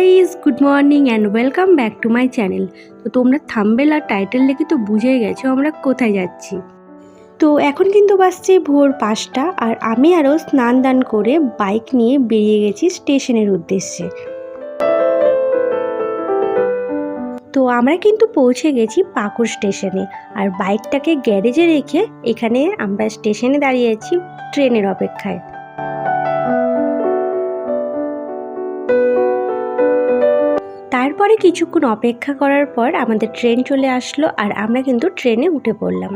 Guys good morning and welcome back to my channel তো তোমরা thumbnail আর title দেখে তো বুঝেই গেছো আমরা কোথায় যাচ্ছি। তো এখন কিন্তু বাসছে ভোর পাঁচটা আর আমি আরও স্নান দান করে বাইক নিয়ে বেরিয়ে গেছি স্টেশনের উদ্দেশ্যে। তো আমরা কিন্তু পৌঁছে গেছি পাকুড় স্টেশনে আর বাইকটাকে গ্যারেজে রেখে এখানে আমরা স্টেশনে দাঁড়িয়ে আছি ট্রেনের অপেক্ষায়। তারপরে কিছুক্ষণ অপেক্ষা করার পর আমাদের ট্রেন চলে আসলো আর আমরা কিন্তু ট্রেনে উঠে পড়লাম।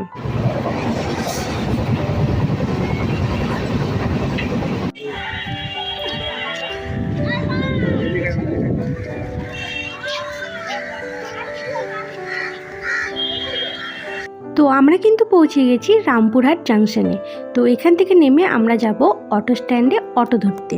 তো আমরা কিন্তু পৌঁছে গেছি রামপুরহাট জাংশনে তো এখান থেকে নেমে আমরা যাব অটো স্ট্যান্ডে অটো ধরতে।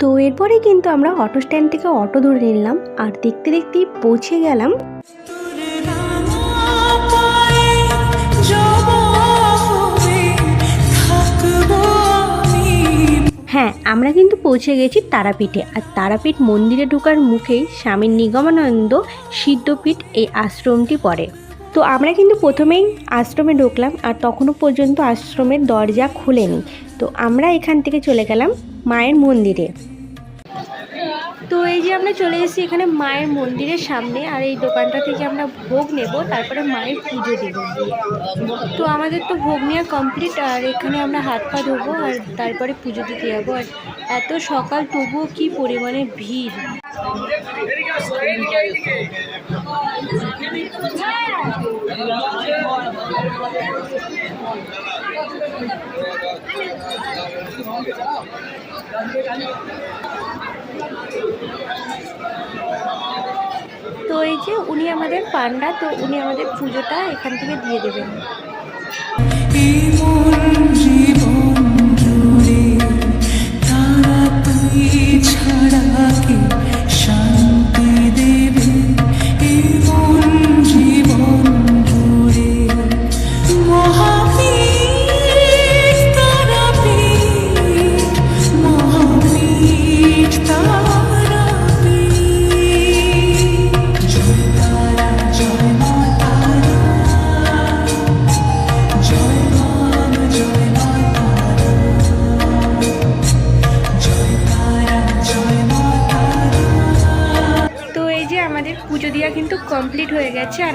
তো এরপরে কিন্তু আমরা অটো স্ট্যান্ড থেকে অটো ধরে নিলাম, আর দেখতে দেখতেই পৌঁছে গেলাম। আমরা কিন্তু পৌঁছে গেছি তারাপীঠে। আর তারাপীঠ মন্দিরে ঢোকার মুখেই স্বামী নিগমানন্দ সিদ্ধপীঠ এই আশ্রমটি পড়ে। তো আমরা কিন্তু প্রথমেই আশ্রমে ঢুকলাম আর তখনও পর্যন্ত আশ্রমের দরজা খুলেনি। তো আমরা এখান থেকে চলে গেলাম মায়ের মন্দিরে। তো এই যে আমরা চলে এসেছি এখানে মায়ের মন্দিরের সামনে, আর এই দোকানটা থেকে আমরা ভোগ নেব, তারপরে মায়ের পুজো দেব। তো আমাদের তো ভোগ নেওয়া কমপ্লিট আর এখানে আমরা হাত পা ধোবো, আর তারপরে পুজো দিতে যাব। আর এত সকাল, তবুও কি পরিমাণে ভিড়। তো এই যে উনি আমাদের পান্ডা তো উনি আমাদের পুজোটা এখান থেকে দিয়ে দেবেন।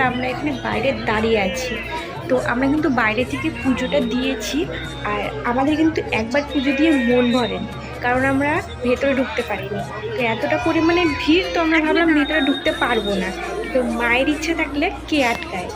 আমরা এখানে বাইরে দাঁড়িয়ে আছি। তো আমরা কিন্তু বাইরে থেকে পুজোটা দিয়েছি আর আমাদের কিন্তু একবার পুজো দিয়ে মন ভরেন কারণ আমরা ভেতরে ঢুকতে পারিনি। তো এতটা পরিমাণে ভিড় তো আমরা ভাবলাম ভেতরে ঢুকতে পারব না। তো মায়ের ইচ্ছে থাকলে কে আটকায়?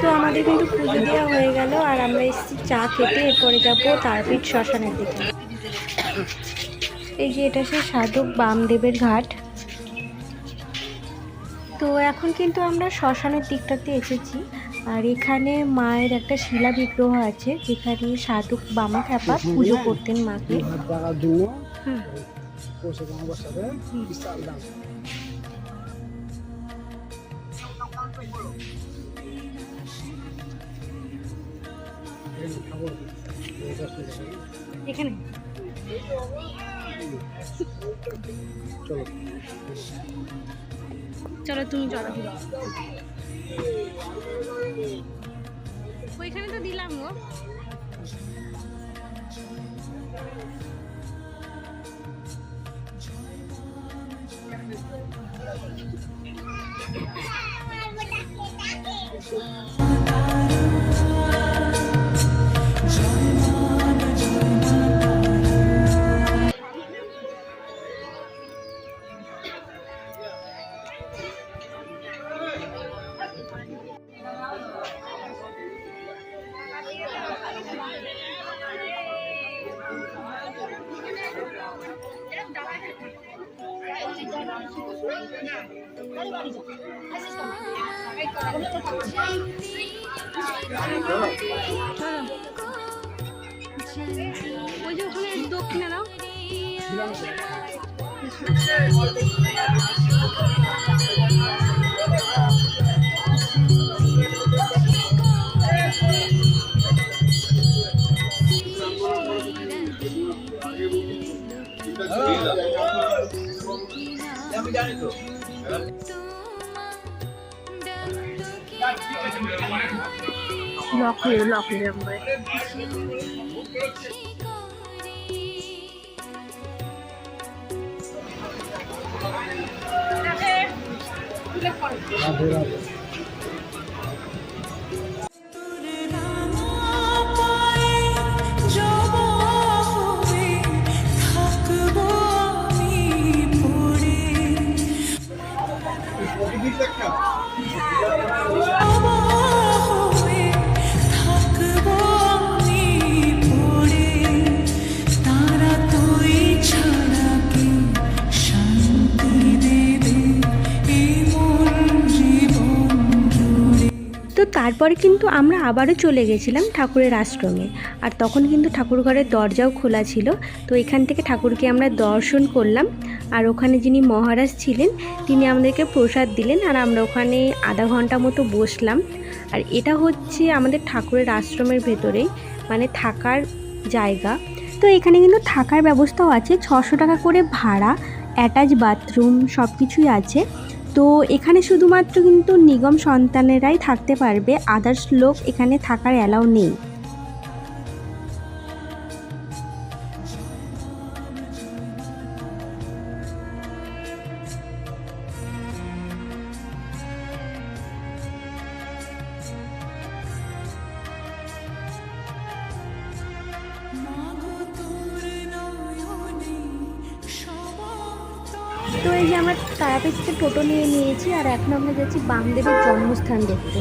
তো আমাদের কিন্তু পুজো দেওয়া হয়ে গেল, আর আমরা এসেছি চা খেতে, এরপরে যাব তারপীঠ শ্মশানের দিকে। এই যে এটা সেই সাধক বামদেবের ঘাট। তো এখন কিন্তু আমরা শ্মশানের দিকটাতে এসেছি। আর এখানে মায়ের একটা শিলা বিগ্রহ আছে যেখানে সাধক বামা খ্যাপা পুজো করতেন মাকে। এখানে। চলো তুমি চলো ওইখানে তো দিলাম ও ওই যে দক্ষিণে নাও লক হয়ে লক হয়ে যাবে তোর তারপরে কিন্তু আমরা আবারও চলে গেছিলাম ঠাকুরের আশ্রমে। আর তখন কিন্তু ঠাকুর ঘরের দরজাও খোলা ছিল। তো এখান থেকে ঠাকুরকে আমরা দর্শন করলাম। আর ওখানে যিনি মহারাজ ছিলেন, তিনি আমাদেরকে প্রসাদ দিলেন। আর আমরা ওখানে আধা ঘণ্টা মতো বসলাম। আর এটা হচ্ছে আমাদের ঠাকুরের আশ্রমের ভেতরে মানে থাকার জায়গা। তো এখানে কিন্তু থাকার ব্যবস্থাও আছে। ছশো টাকা করে ভাড়া, অ্যাটাচ বাথরুম সব কিছুই আছে। তো এখানে শুধুমাত্র কিন্তু নিগম সন্তানেরাই থাকতে পারবে। আদার্স লোক এখানে থাকার অ্যালাউ নেই। তো এই যে আমরা তারাপীঠ থেকে টোটো নিয়ে নিয়েছি আর এখন আমরা যাচ্ছি বামদেবের জন্মস্থান দেখতে।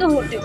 তো হোটেল।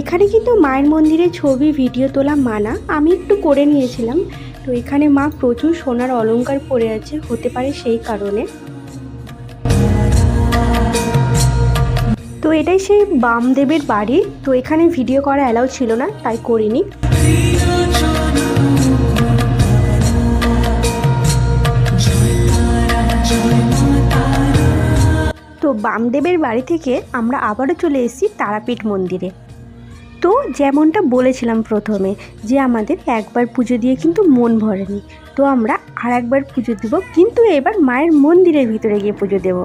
এখানে কিন্তু মায়ের মন্দিরে ছবি, ভিডিও তোলা মানা। আমি একটু করে নিয়েছিলাম। তো এখানে মা প্রচুর সোনার অলংকার পরে আছে, হতে পারে সেই কারণে। তো এটাই সেই বামদেবের বাড়ি। তো এখানে ভিডিও করা অ্যালাউ ছিল না, তাই করিনি। তো বামদেবের বাড়ি থেকে আমরা আবারও চলে এসেছি তারাপীঠ মন্দিরে। তো যেমনটা বলেছিলাম প্রথমে যে আমাদের একবার পুজো দিয়ে কিন্তু মন ভরেনি। তো আমরা আর একবার পুজো দেবো কিন্তু এবার মায়ের মন্দিরের ভিতরে গিয়ে পুজো দেবো।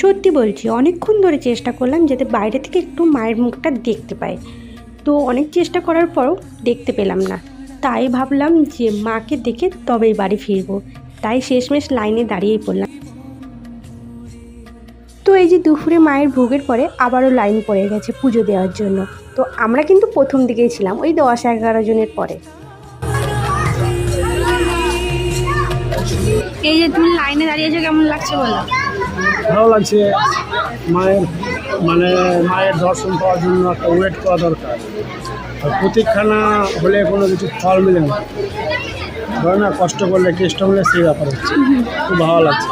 সত্যি বলছি অনেকক্ষণ ধরে চেষ্টা করলাম যাতে বাইরে থেকে একটু মায়ের মুখটা দেখতে পাই। তো অনেক চেষ্টা করার পরও দেখতে পেলাম না। তাই ভাবলাম যে মাকে দেখে তবেই বাড়ি ফিরবো। তাই শেষমেশ লাইনে দাঁড়িয়েই পড়লাম। তো এই যে দুপুরে মায়ের ভোগের পরে আবারও লাইন পড়ে গেছে পুজো দেওয়ার জন্য। তো আমরা কিন্তু প্রথম দিকেই ছিলাম ওই দশ এগারো জনের পরে। এই যে তুমি লাইনে দাঁড়িয়েছো, কেমন লাগছে বলো? ভালো লাগছে। মায়ের মানে মায়ের দর্শন পাওয়ার জন্য একটা ওয়েট করা দরকার। প্রতীক্ষানা হলে কোনো কিছু ফল মিলে না। ধরে না, কষ্ট করলে, কেষ্ট হলে সেই ব্যাপার হচ্ছে। খুব ভালো লাগছে।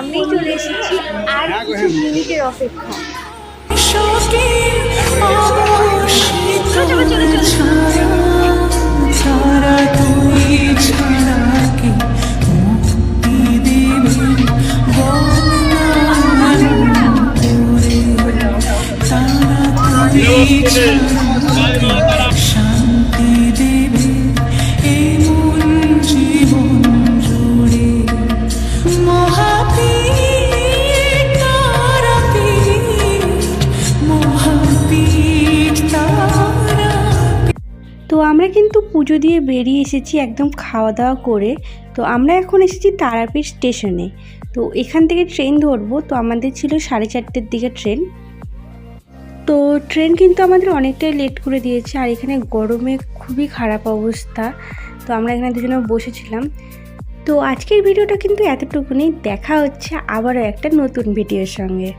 সামনেই চলে এসেছি আর কিছু মিনিটের অপেক্ষা শোকে অবশিত ছায়া আমরা কিন্তু পুজো দিয়ে বেরিয়ে এসেছি একদম খাওয়া দাওয়া করে। তো আমরা এখন এসেছি তারাপীঠ স্টেশনে তো এখান থেকে ট্রেন ধরবো। তো আমাদের ছিল সাড়ে চারটের দিকে ট্রেন তো ট্রেন কিন্তু আমাদের অনেকটাই লেট করে দিয়েছে। আর এখানে গরমে খুবই খারাপ অবস্থা। তো আমরা এখানে দুজনে বসেছিলাম। তো আজকের ভিডিওটা কিন্তু এতটুকুনি। দেখা হচ্ছে আবারও একটা নতুন ভিডিওর সঙ্গে।